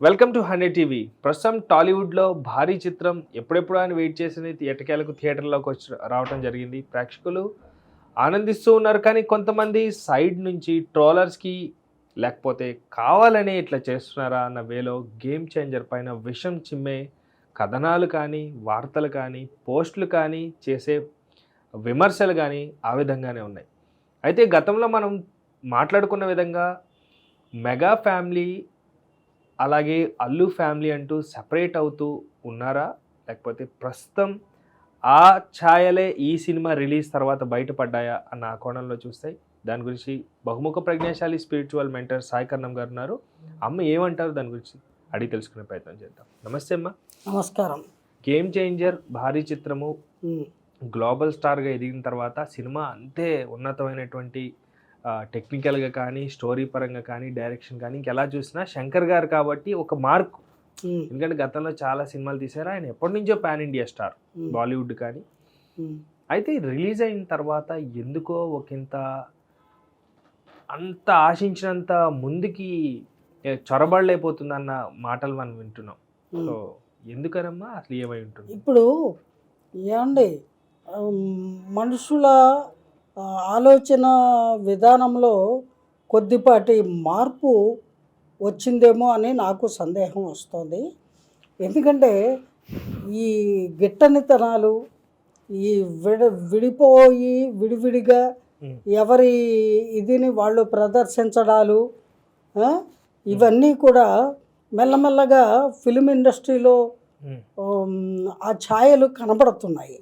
Welcome to hundred TV. ప్రస్తుతం టాలీవుడ్లో భారీ చిత్రం ఎప్పుడెప్పుడు అని వెయిట్ చేసింది ఎటకేలకు థియేటర్లోకి వచ్చి రావడం జరిగింది. ప్రేక్షకులు ఆనందిస్తూ ఉన్నారు కానీ కొంతమంది సైడ్ నుంచి ట్రోలర్స్కి లేకపోతే కావాలనే ఇట్లా చేస్తున్నారా అన్న వేలో గేమ్ చేంజర్ పైన విషం చిమ్మే కథనాలు కానీ వార్తలు కానీ పోస్టులు కానీ చేసే విమర్శలు కానీ ఆ విధంగానే ఉన్నాయి. అయితే గతంలో మనం మాట్లాడుకున్న విధంగా మెగా ఫ్యామిలీ అలాగే అల్లు ఫ్యామిలీ అంటూ సెపరేట్ అవుతూ ఉన్నారా? లేకపోతే ప్రస్తుతం ఆ ఛాయలే ఈ సినిమా రిలీజ్ తర్వాత బయటపడ్డాయా అన్న ఆ కోణంలో చూస్తే దాని గురించి బహుముఖ ప్రజ్ఞాశాలి స్పిరిచువల్ మెంటర్ సాయి కర్ణం గారు ఉన్నారు. అమ్మ ఏమంటారు దాని గురించి? అడిగి తెలుసుకునే ప్రయత్నం చేద్దాం. నమస్తే అమ్మ. నమస్కారం. గేమ్ చేంజర్ భారీ చిత్రము. గ్లోబల్ స్టార్గా ఎదిగిన తర్వాత సినిమా అంతే ఉన్నతమైనటువంటి టెక్నికల్గా కానీ స్టోరీ పరంగా కానీ డైరెక్షన్ కానీ ఇంకెలా చూసినా శంకర్ గారు కాబట్టి ఒక మార్క్. ఎందుకంటే గతంలో చాలా సినిమాలు తీశారు. ఆయన ఎప్పటి నుంచో పాన్ ఇండియా స్టార్ బాలీవుడ్ కానీ. అయితే రిలీజ్ అయిన తర్వాత ఎందుకో ఒకంత అంత ఆశించినంత ముందుకి చొరబడలేకపోతుందన్న మాటలు మనం వింటున్నాం. సో ఎందుకనమ్మా అసలు ఏమై ఉంటుంది? ఇప్పుడు ఏమండి మనుషుల ఆలోచన విధానంలో కొద్దిపాటి మార్పు వచ్చిందేమో అని నాకు సందేహం వస్తుంది. ఎందుకంటే ఈ గిట్టనితనాలు ఈ విడ విడిపోయి విడివిడిగా ఎవరి ఇదిని వాళ్ళు ప్రదర్శించడాలు ఇవన్నీ కూడా మెల్లమెల్లగా ఫిలిం ఇండస్ట్రీలో ఆ ఛాయలు కనబడుతున్నాయి.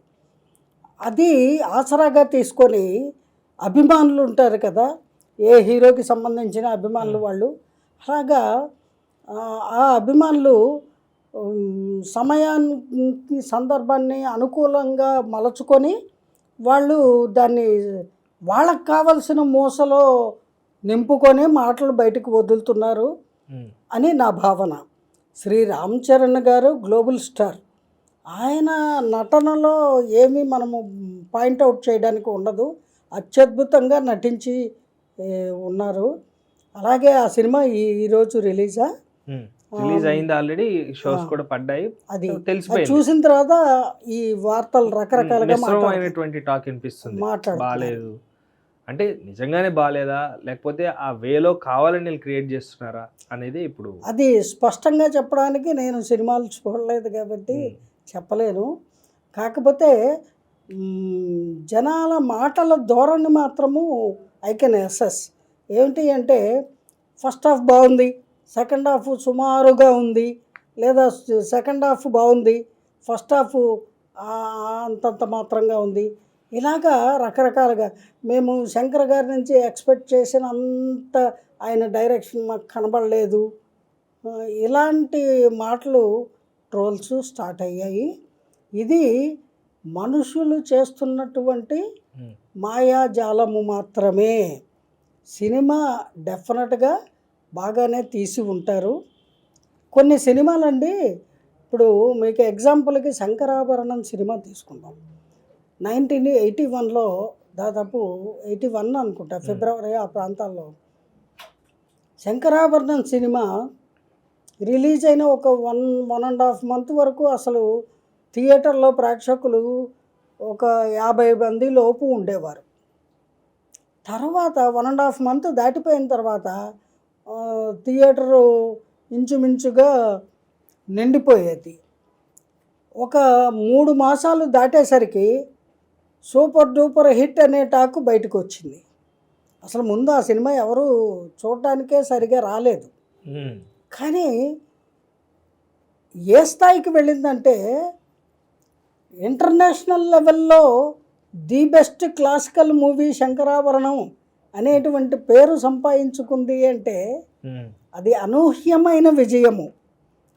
అది ఆసరాగా తీసుకొని అభిమానులు ఉంటారు కదా ఏ హీరోకి సంబంధించిన అభిమానులు వాళ్ళు. అలాగా ఆ, అభిమానులు సమయానికి సందర్భాన్ని అనుకూలంగా మలచుకొని వాళ్ళు దాన్ని వాళ్ళకి కావలసిన మూసలో నింపుకొని మాటలు బయటకు వదులుతున్నారు అని నా భావన. శ్రీ రామ్ చరణ్ గారు గ్లోబల్ స్టార్. ఆయన నటనలో ఏమీ మనము పాయింట్అవుట్ చేయడానికి ఉండదు. అత్యద్భుతంగా నటించి ఉన్నారు. అలాగే ఆ సినిమా ఈ ఈరోజు రిలీజా. రిలీజ్ అయింది ఆల్రెడీ షోస్. కూడా పడ్డాయి. అది. తెలిసిపోయింది. చూసిన తర్వాత ఈ వార్తలు రకరకాలుగా మిశ్రమమైనటువంటి టాక్ వినిపిస్తుంది. బాగాలేదు అంటే నిజంగానే బాగాలేదా లేకపోతే ఆ వేలో కావాలని క్రియేట్ చేస్తున్నారా? అనేది ఇప్పుడు అది స్పష్టంగా చెప్పడానికి నేను సినిమాలు చూడలేదు కాబట్టి చెప్పలేను. కాకపోతే జనాల మాటల ధోరణి మాత్రము ఐ కెన్ ఎస్ఎస్ ఏమిటి అంటే ఫస్ట్ హాఫ్ బాగుంది సెకండ్ హాఫ్ సుమారుగా ఉంది లేదా సెకండ్ హాఫ్ బాగుంది ఫస్ట్ హాఫ్ అంతంత మాత్రంగా ఉంది. ఇలాగా రకరకాలుగా మేము శంకర్ గారి నుంచి ఎక్స్పెక్ట్ చేసిన అంత ఆయన డైరెక్షన్ మాకు కనబడలేదు. ఇలాంటి మాటలు ట్రోల్స్ స్టార్ట్ అయ్యాయి. ఇది మనుషులు చేస్తున్నటువంటి మాయాజాలము మాత్రమే. సినిమా డెఫినెట్గా బాగానే తీసి ఉంటారు. కొన్ని సినిమాలండి ఇప్పుడు మీకు ఎగ్జాంపుల్కి శంకరాభరణం సినిమా తీసుకుందాం. నైన్టీన్ ఎయిటీ వన్లో దాదాపు ఎయిటీ వన్ అనుకుంటా ఫిబ్రవరి ఆ ప్రాంతాల్లో. శంకరాభరణం సినిమా రిలీజ్ అయిన ఒక one one and half month వరకు అసలు థియేటర్లో ప్రేక్షకులు ఒక యాభై మంది లోపు ఉండేవారు. తర్వాత వన్ అండ్ హాఫ్ మంత్ దాటిపోయిన తర్వాత థియేటరు ఇంచుమించుగా నిండిపోయేది. ఒక మూడు మాసాలు దాటేసరికి సూపర్ డూపర్ హిట్ అనే టాక్ బయటకు వచ్చింది అసలు ముందు ఆ సినిమా ఎవరు చూడటానికే సరిగా రాలేదు. కానీ ఏ స్థాయికి వెళ్ళిందంటే ఇంటర్నేషనల్ లెవెల్లో the best classical movie Shankarabharanam అనేటువంటి పేరు సంపాదించుకుంది అంటే అది అనూహ్యమైన విజయము.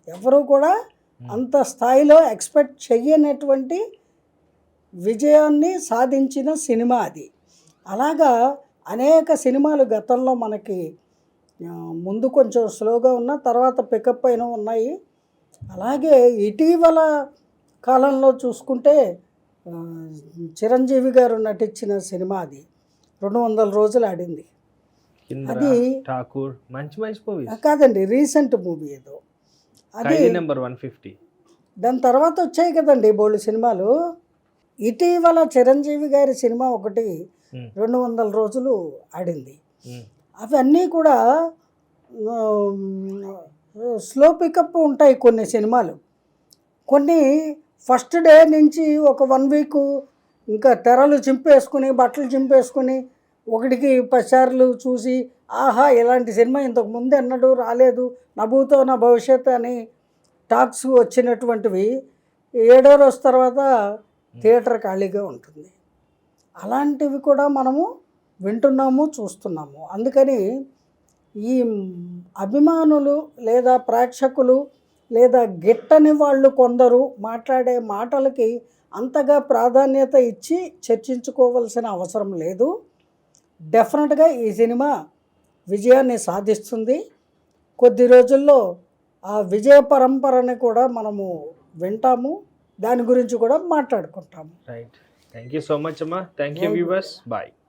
ఎవరు కూడా అంత స్థాయిలో ఎక్స్పెక్ట్ చెయ్యనటువంటి విజయాన్ని సాధించిన సినిమా అది. అలాగా అనేక సినిమాలు గతంలో మనకి ముందు కొంచెం స్లోగా ఉన్న తర్వాత పికప్ అయిన ఉన్నాయి. అలాగే ఇటీవల కాలంలో చూసుకుంటే చిరంజీవి గారు నటించిన సినిమా అది. రెండు వందల రోజులు ఆడింది. అది ఠాకూర్ మంచి మంచి మూవీస్. కాదండి రీసెంట్ మూవీ ఏదో. అది నెంబర్ వన్ ఫిఫ్టీ. దాని తర్వాత వచ్చాయి కదండి బోళ్ళు సినిమాలు. ఇటీవల చిరంజీవి గారి సినిమా ఒకటి రెండు వందల రోజులు ఆడింది. అవన్నీ కూడా స్లో పికప్ ఉంటాయి కొన్ని సినిమాలు. కొన్ని ఫస్ట్ డే నుంచి ఒక వన్ వీక్ ఇంకా తెరలు చింపేసుకుని బట్టలు చింపేసుకుని ఒకటికి పదిసార్లు చూసి ఆహా ఇలాంటి సినిమా ఇంతకు ముందు ఎన్నడూ రాలేదు నభూతో నా భవిష్యత్ అని టాక్స్ వచ్చినటువంటివి ఏడో రోజు తర్వాత థియేటర్ ఖాళీగా ఉంటుంది. అలాంటివి కూడా మనము వింటున్నాము చూస్తున్నాము. అందుకని ఈ అభిమానులు లేదా ప్రేక్షకులు లేదా గిట్టని వాళ్ళు కొందరు మాట్లాడే మాటలకి అంతగా ప్రాధాన్యత ఇచ్చి చర్చించుకోవాల్సిన అవసరం లేదు. డెఫినెట్గా ఈ సినిమా విజయాన్ని సాధిస్తుంది. కొద్ది రోజుల్లో ఆ విజయ పరంపరని కూడా మనము వింటాము. దాని గురించి కూడా మాట్లాడుకుంటాము. Right thank you so much అమ్మా థ్యాంక్ యూ. Viewers bye